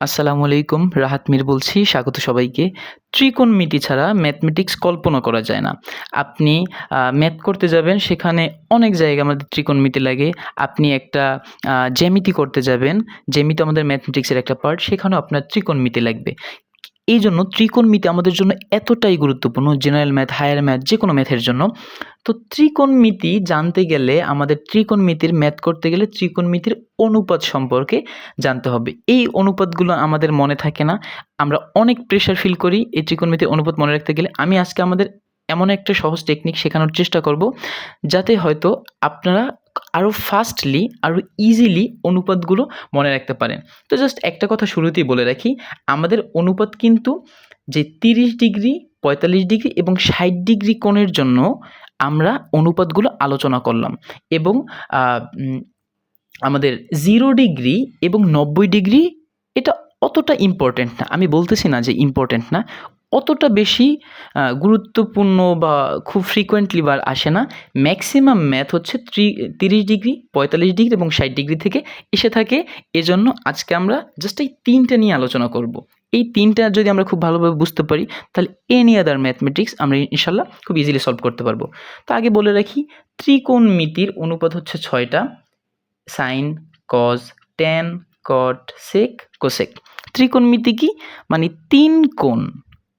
আসসালামু আলাইকুম, রাহাত মির বলছি, স্বাগত সবাইকে। ত্রিকোণ ত্রিকোণমিতি ছাড়া ম্যাথমেটিক্স কল্পনা করা যায় না। আপনি ম্যাথ করতে যাবেন, সেখানে অনেক জায়গায় আমাদের ত্রিকোণ ত্রিকোণমিতি লাগে। আপনি একটা জ্যামিতি করতে যাবেন। জ্যামিতি আমাদের ম্যাথমেটিক্সের একটা পার্ট সেখানেও আপনার ত্রিকোণ ত্রিকোণমিতি লাগবে। এই জন্য ত্রিকোণমিতি আমাদের জন্য এতটাই গুরুত্বপূর্ণ জেনারেল ম্যাথ হায়ার ম্যাথ যে কোনো ম্যাথের জন্য। তো ত্রিকোণমিতি জানতে গেলে, আমাদের ত্রিকোণমিতির ম্যাথ করতে গেলে ত্রিকোণমিতির অনুপাত সম্পর্কে জানতে হবে। এই অনুপাতগুলো আমাদের মনে থাকে না। আমরা অনেক প্রেশার ফিল করি, এই ত্রিকোণমিতির অনুপাত মনে রাখতে গেলে। আমি আজকে আমাদের এমন একটা সহজ টেকনিক শেখানোর চেষ্টা করব, যাতে হয়তো আপনারা আরও ফাস্টলি আরও ইজিলি অনুপাতগুলো মনে রাখতে পারেন। তো জাস্ট একটা কথা শুরুতেই বলে রাখি, আমাদের অনুপাত কিন্তু যে তিরিশ ডিগ্রি, পঁয়তাল্লিশ ডিগ্রি এবং ষাট ডিগ্রি কোণের জন্য আমরা অনুপাতগুলো আলোচনা করলাম এবং আমাদের জিরো ডিগ্রি এবং নব্বই ডিগ্রি এটা অতটা ইম্পর্টেন্ট না। আমি বলতেছি না যে ইম্পর্টেন্ট না। অতটা বেশি গুরুত্বপূর্ণ বা খুব ফ্রিকোয়েন্টলি বার আসে না। ম্যাক্সিমাম ম্যাথ হচ্ছে ত্রি, তিরিশ ডিগ্রি, পঁয়তাল্লিশ ডিগ্রি এবং ষাট ডিগ্রি থেকে এসে থাকে। এজন্য আজকে আমরা জাস্ট এই তিনটে নিয়ে আলোচনা করব। এই তিনটা যদি আমরা খুব ভালোভাবে বুঝতে পারি, তাহলে এনি আদার ম্যাথমেটিক্স আমরা ইনশাল্লাহ খুব ইজিলি সলভ করতে পারব। তো আগে বলে রাখি ত্রিকোণমিতির অনুপাত হচ্ছে ছয়টা। Sine cos tan cot sec cosec ত্রিকোণমিতি কি? মানে তিন কোণ।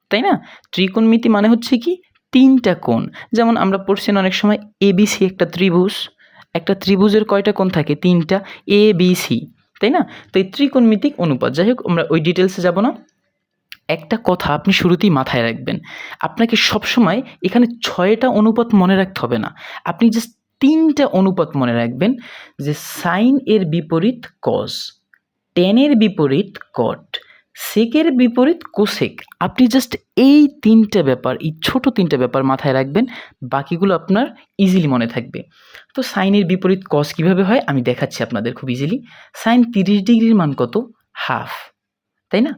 তাই না? ত্রিকোণমিতি মানে হচ্ছে কি? তিনটা কোণ। যেমন আমরা পড়ছি না অনেক সময় এবিসি একটা ত্রিভুজ। একটা ত্রিভুজের কয়টা কোণ থাকে? তিনটা। এ বি সি তাই না? তো এই ত্রিকোণমিতিক অনুপাত। যাই হোক, আমরা ওই ডিটেলসে যাব না। একটা কথা আপনি শুরুতেই মাথায় রাখবেন। আপনাকে সবসময় এখানে ছয়টা অনুপাত মনে রাখতে হবে না। আপনি জাস্ট তিনটা অনুপাত মনে রাখবেন যে সাইন এর বিপরীত কজ টেনের বিপরীত কট সেকের বিপরীত কোসেক। আপনি জাস্ট এই তিনটে ব্যাপার, এই ছোট তিনটে ব্যাপার মাথায় রাখবেন, বাকিগুলো আপনার ইজিলি মনে থাকবে। তো সাইনের বিপরীত কস কীভাবে হয়? আমি দেখাচ্ছি আপনাদের খুব ইজিলি সাইন তিরিশ ডিগ্রির মান কত? হাফ। তাই না?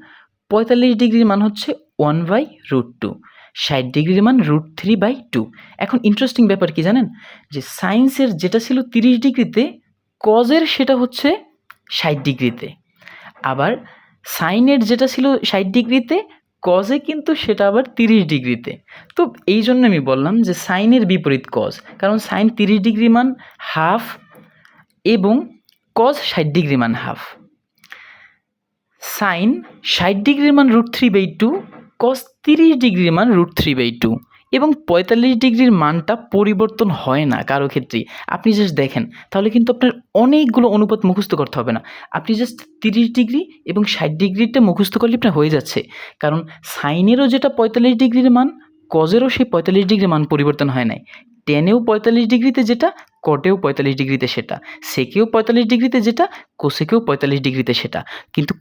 পঁয়তাল্লিশ ডিগ্রির মান হচ্ছে ওয়ান বাই রুট টু। ষাট ডিগ্রির মান রুট থ্রি বাই টু। এখন ইন্টারেস্টিং ব্যাপার কি জানেন? যে সায়েন্সের যেটা ছিল তিরিশ ডিগ্রিতে কজের সেটা হচ্ছে ষাট ডিগ্রিতে। আবার সাইনের যেটা ছিল ষাট ডিগ্রিতে কজে কিন্তু সেটা আবার তিরিশ ডিগ্রিতে। তো এই জন্য আমি বললাম যে সাইনের বিপরীত কজ কারণ সাইন তিরিশ ডিগ্রি মান হাফ এবং কজ ষাট ডিগ্রি মান হাফ। সাইন ষাট ডিগ্রির মান root three by two cos তিরিশ ডিগ্রির মান রুট থ্রি বাই টু এবং পঁয়তাল্লিশ ডিগ্রির মানটা পরিবর্তন হয় না কারও ক্ষেত্রেই। আপনি জাস্ট দেখেন, তাহলে কিন্তু আপনার অনেকগুলো অনুপাত মুখস্থ করতে হবে না। আপনি জাস্ট তিরিশ ডিগ্রি এবং ষাট ডিগ্রিটা মুখস্থ করলে আপনার হয়ে যাচ্ছে। কারণ সাইনেরও যেটা পঁয়তাল্লিশ ডিগ্রির মান কজেরও সেই পঁয়তাল্লিশ ডিগ্রির মান পরিবর্তন হয় নাই। টেনেও পঁয়তাল্লিশ ডিগ্রিতে যেটা কটেও পঁয়তাল্লিশ ডিগ্রিতে সেটা। সেকেও পঁয়তাল্লিশ ডিগ্রিতে যেটা কোসেকেও পঁয়তাল্লিশ ডিগ্রিতে সেটা। কিন্তু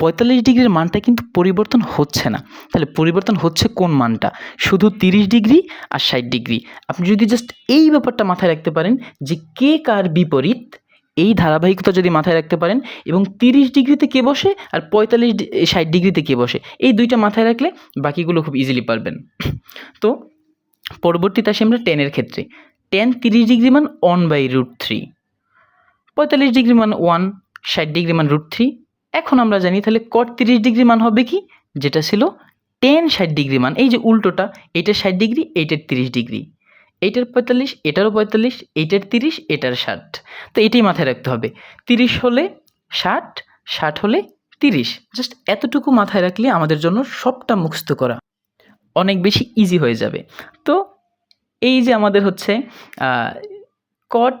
পঁয়তাল্লিশ ডিগ্রির মানটা কিন্তু পরিবর্তন হচ্ছে না। তাহলে পরিবর্তন হচ্ছে কোন মানটা? শুধু তিরিশ ডিগ্রি আর ষাট ডিগ্রি। আপনি যদি জাস্ট এই ব্যাপারটা মাথায় রাখতে পারেন যে কে কার বিপরীত, এই ধারাবাহিকতা যদি মাথায় রাখতে পারেন এবং তিরিশ ডিগ্রিতে কে বসে আর পঁয়তাল্লিশ ষাট ডিগ্রিতে কে বসে, এই দুইটা মাথায় রাখলে বাকিগুলো খুব ইজিলি পারবেন। তো পরবর্তীতে আসি আমরা টেনের ক্ষেত্রে। টেন তিরিশ ডিগ্রি মান ওয়ান বাই রুট থ্রি পঁয়তাল্লিশ ডিগ্রি মান ওয়ান ষাট ডিগ্রি মান রুট থ্রি এখন আমরা জানি তাহলে কট তিরিশ ডিগ্রি মান হবে কি? যেটা ছিল টেন ষাট ডিগ্রি মান। এই যে উল্টোটা এইটার ষাট ডিগ্রি, এইটার তিরিশ ডিগ্রি। এইটার পঁয়তাল্লিশ, এটারও পঁয়তাল্লিশ, এইটার তিরিশ, এটার ষাট। তো এটাই মাথায় রাখতে হবে। তিরিশ হলে ষাট ষাট হলে তিরিশ। জাস্ট এতটুকু মাথায় রাখলে আমাদের জন্য সবটা মুখস্থ করা অনেক বেশি ইজি হয়ে যাবে। তো এই যে আমাদের হচ্ছে কট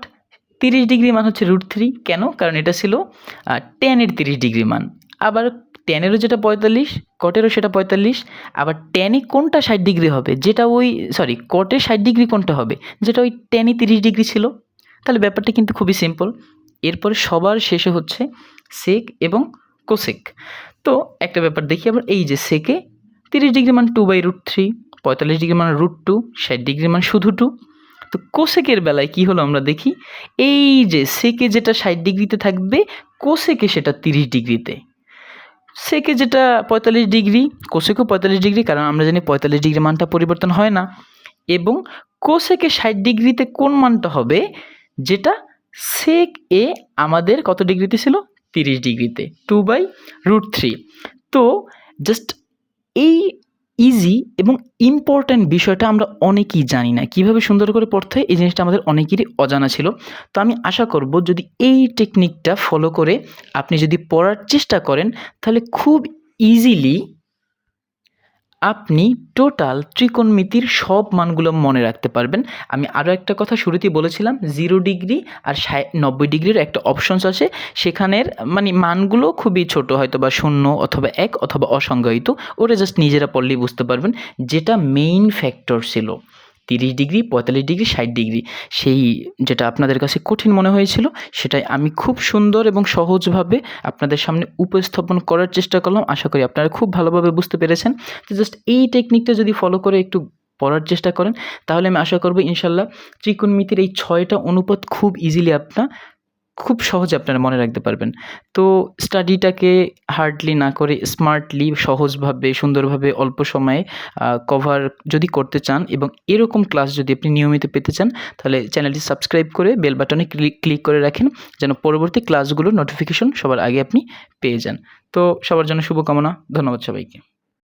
তিরিশ ডিগ্রি মান হচ্ছে রুট থ্রি কেন? কারণ এটা ছিল টেনের তিরিশ ডিগ্রি মান। আবার টেনেরও যেটা পঁয়তাল্লিশ কটেরও সেটা পঁয়তাল্লিশ, আবার টেনে কোনটা ষাট ডিগ্রি হবে? যেটা ওই সরি কটে ষাট ডিগ্রি কোনটা হবে? যেটা ওই টেনে তিরিশ ডিগ্রি ছিল। তাহলে ব্যাপারটা কিন্তু খুবই সিম্পল এরপরে সবার শেষে হচ্ছে সেক এবং কোসেক তো একটা ব্যাপার দেখি আবার এই যে সেকে তিরিশ ডিগ্রি মান টু বাই রুট থ্রি পঁয়তাল্লিশ ডিগ্রি মান রুট টু ষাট ডিগ্রি মান শুধু টু তো কোসেকের বেলায় কি হলো আমরা দেখি? এই যে সেকে যেটা ষাট ডিগ্রিতে থাকবে, কোসেকে সেটা তিরিশ ডিগ্রিতে। সেকে যেটা পঁয়তাল্লিশ ডিগ্রি, কোসেকেও পঁয়তাল্লিশ ডিগ্রি, কারণ আমরা জানি পঁয়তাল্লিশ ডিগ্রি মানটা পরিবর্তন হয় না। এবং কোসেকে ষাট ডিগ্রিতে কোন মানটা হবে? যেটা সেক এ আমাদের কত ডিগ্রিতে ছিল? তিরিশ ডিগ্রিতে টু বাই রুট থ্রি তো জাস্ট এই ইজি এবং ইম্পর্ট্যান্ট বিষয়টা আমরা অনেকেই জানি না। কীভাবে সুন্দর করে পড়তে হয়? এই জিনিসটা আমাদের অনেকেরই অজানা ছিল। তো আমি আশা করব যদি এই টেকনিকটা ফলো করে আপনি যদি পড়ার চেষ্টা করেন, তাহলে খুব ইজিলি আপনি টোটাল ত্রিকোণমিতির সব মানগুলো মনে রাখতে পারবেন। আমি আরও একটা কথা শুরুতেই বলেছিলাম, জিরো ডিগ্রি আর নব্বই ডিগ্রির একটা অপশনস আছে। সেখানের মানে মানগুলো খুবই ছোট হয়তো বা শূন্য অথবা এক অথবা অসংজ্ঞায়িত। ওরা জাস্ট নিজেরা পড়লেই বুঝতে পারবেন। যেটা মেইন ফ্যাক্টর ছিল। তিরিশ ডিগ্রি, পঁয়তাল্লিশ ডিগ্রি, ষাট ডিগ্রি। সেই যেটা আপনাদের কাছে কঠিন মনে হয়েছিল, সেটাই আমি খুব সুন্দর এবং সহজভাবে আপনাদের সামনে উপস্থাপন করার চেষ্টা করলাম। আশা করি আপনারা খুব ভালোভাবে বুঝতে পেরেছেন। তো জাস্ট এই টেকনিকটা যদি ফলো করে একটু পড়ার চেষ্টা করেন, তাহলে আমি আশা করব ইনশাল্লাহ ত্রিকোণমিতির এই ছয়টা অনুপাত খুব ইজিলি আপনার খুব সহজে আপনারা মনে রাখতে পারবেন। তো স্টাডিটাকে হার্ডলি না করে স্মার্টলি, সহজভাবে, সুন্দরভাবে, অল্প সময়ে কভার যদি করতে চান এবং এরকম ক্লাস যদি আপনি নিয়মিত পেতে চান, তাহলে চ্যানেলটি সাবস্ক্রাইব করে বেল বাটনে ক্লিক ক্লিক করে রাখেন যেন পরবর্তী ক্লাসগুলোর নোটিফিকেশন সবার আগে আপনি পেয়ে যান। তো সবার জন্য শুভকামনা, ধন্যবাদ সবাইকে।